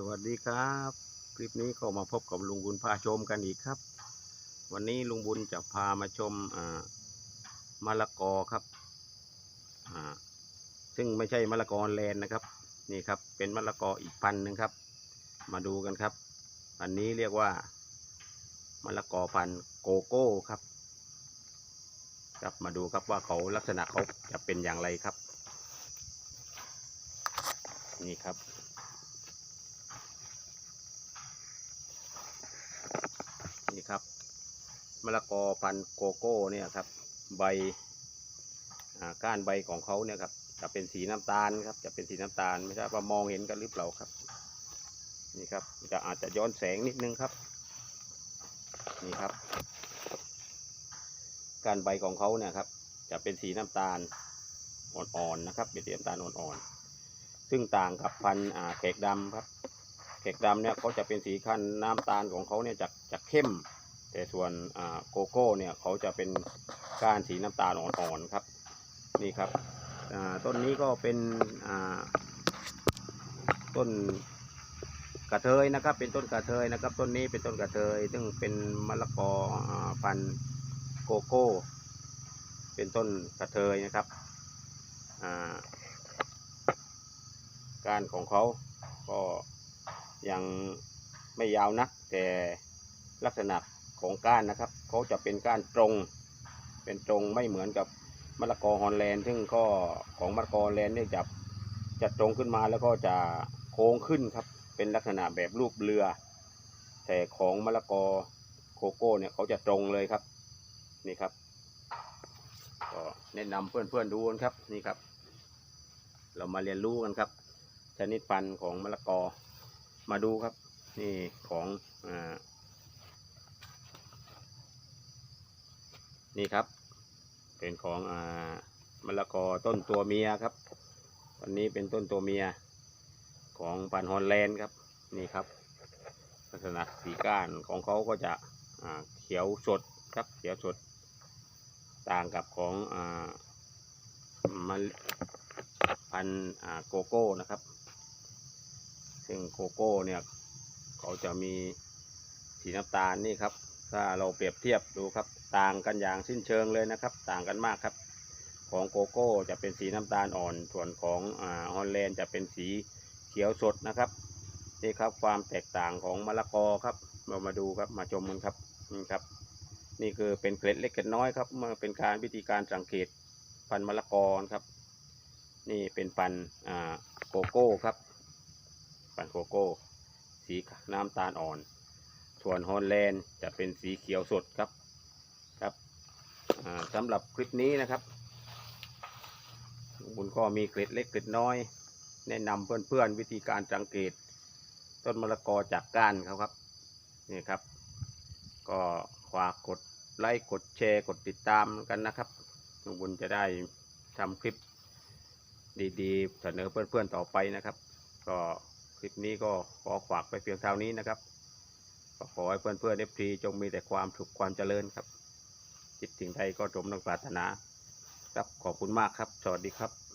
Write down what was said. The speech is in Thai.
สวัสดีครับ คลิปนี้ก็มาพบกับลุงบุญพาชมกันอีกครับ วันนี้ลุงบุญจะพามาชมมะละกอครับซึ่งไม่ใช่มะละกอแลนนะครับ นี่ครับเป็นมะละกออีกพันหนึ่งครับ มาดูกันครับ อันนี้เรียกว่ามะละกอพันโกโก้ครับ ครับมาดูครับว่าเขาลักษณะเขาจะเป็นอย่างไรครับ นี่ครับ ครับมะละกอพันโกโก้เนี่ยครับ ใบก้านใบของเขาเนี่ยครับจะเป็นสีน้ำตาลครับ จะเป็นสีน้ำตาลไม่ทราบว่ามองเห็นกันหรือเปล่าครับนี่ครับจะอาจจะย้อนแสงนิดนึงครับนี่ครับ ก้านใบของเขาเนี่ยครับ จะเป็นสีน้ำตาลอ่อนๆนะครับเป็นสีน้ำตาลอ่อนๆซึ่งต่างกับพันธุ์แขกดำครับแขกดำเนี่ยเขาจะเป็นสีคันน้ำตาลของเขาเนี่ยจะจะเข้ม แต่ส่วนโกโก้เนี่ยเขาจะเป็นก้านสีน้ำตาลอ่อนๆครับ นี่ครับต้นนี้ก็เป็นต้นกระเทยนะครับ เป็นต้นกระเทยนะครับ ต้นนี้เป็นต้นกระเทย ซึ่งเป็นมะละกอพันโกโก้ เป็นต้นกระเทยนะครับกานของเขาก็ยังไม่ยาวนักแต่ลักษณะ ของก้านนะครับเขาจะเป็นก้านตรง เป็นตรงไม่เหมือนกับมะละกอฮอลแลนด์ ซึ่งก็ของมะละกอฮอลแลนด์เนี่ยจะจะตรงขึ้นมาแล้วก็จะโค้งขึ้นครับ เป็นลักษณะแบบรูปเรือ แต่ของมะละกอโกโก้เนี่ยเขาจะตรงเลยครับ นี่ครับ ก็แนะนำเพื่อนๆดูนครับนี่ครับ เรามาเรียนรู้กันครับ ชนิดพันธุ์ของมะละกอมาดูครับ นี่ของอ่า นี่ครับ เป็นของอ่ามะละกอต้นตัวเมียครับวันนี้เป็นต้นตัวเมียของพันธุ์ฮอลแลนด์ครับนี่ครับ ลักษณะสีก้านของเขาก็จะอ่าเขียวสดครับเขียวสด ต่างกับของอ่ามันพันธุ์อ่าโกโก้นะครับ ซึ่งโกโก้เนี่ยเขาจะมีสีน้ำตาลนี่ครับ ถ้าเราเปรียบเทียบดูครับ ต่างกันอย่างสิ้นเชิงเลยนะครับ ต่างกันมากครับ ของโกโก้จะเป็นสีน้ำตาลอ่อน ส่วนของอ่าฮอลแลนด์จะเป็นสีเขียวสดนะครับนี่ครับความแตกต่างของมะละกอครับ เรามาดูครับมาชมกันครับนี่ครับ นี่คือเป็นเกล็ดเล็กเกล็ดน้อยครับมื่อเป็นการวิธีการสังเกตพันธุ์มะละกอครับ นี่เป็นพันธุ์โกโก้ครับ พันธุ์โกโก้ สีน้ำตาลอ่อน ส่วนฮอลแลนด์จะเป็นสีเขียวสดครับครับสำหรับคลิปนี้นะครับลุงบุญก็มีเกล็ดเล็กเกล็ดน้อย แนะนำเพื่อนๆวิธีการสังเกต ต้นมะละกอจากก้านเขาครับนี่ครับ ก็ฝากกดไลค์กดแชร์กดติดตามกันนะครับลุงบุญจะได้ทำคลิปดีๆ เสนอเพื่อนๆต่อไปนะครับ ก็คลิปนี้ก็ขอฝากไปเพียงเท่านี้นะครับ ก็ขอให้เพื่อนเพื่อฟทีจงมีแต่ความถูกความเจริญครับจิตถิ่งใดก็สมดังปรารถนา ครับขอบคุณมากครับ สวัสดีครับ